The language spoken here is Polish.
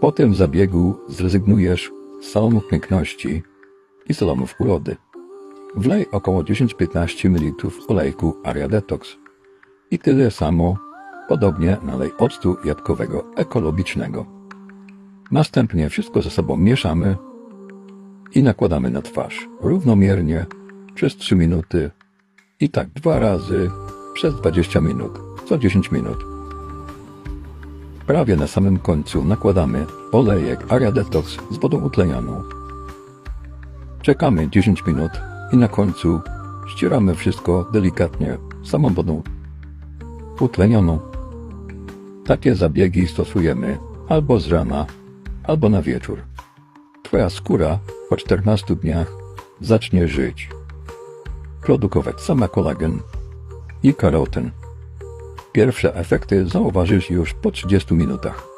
Po tym zabiegu zrezygnujesz z salonów piękności i salonów urody. Wlej około 10-15 ml olejku Aria Detox i tyle samo podobnie nalej octu jabłkowego ekologicznego. Następnie wszystko ze sobą mieszamy i nakładamy na twarz równomiernie przez 3 minuty i tak dwa razy przez 20 minut, co 10 minut. Prawie na samym końcu nakładamy olejek Aria Detox z wodą utlenioną. Czekamy 10 minut i na końcu ścieramy wszystko delikatnie samą wodą utlenioną. Takie zabiegi stosujemy albo z rana, albo na wieczór. Twoja skóra po 14 dniach zacznie żyć, produkować sama kolagen i karoten. Pierwsze efekty zauważysz już po 30 minutach.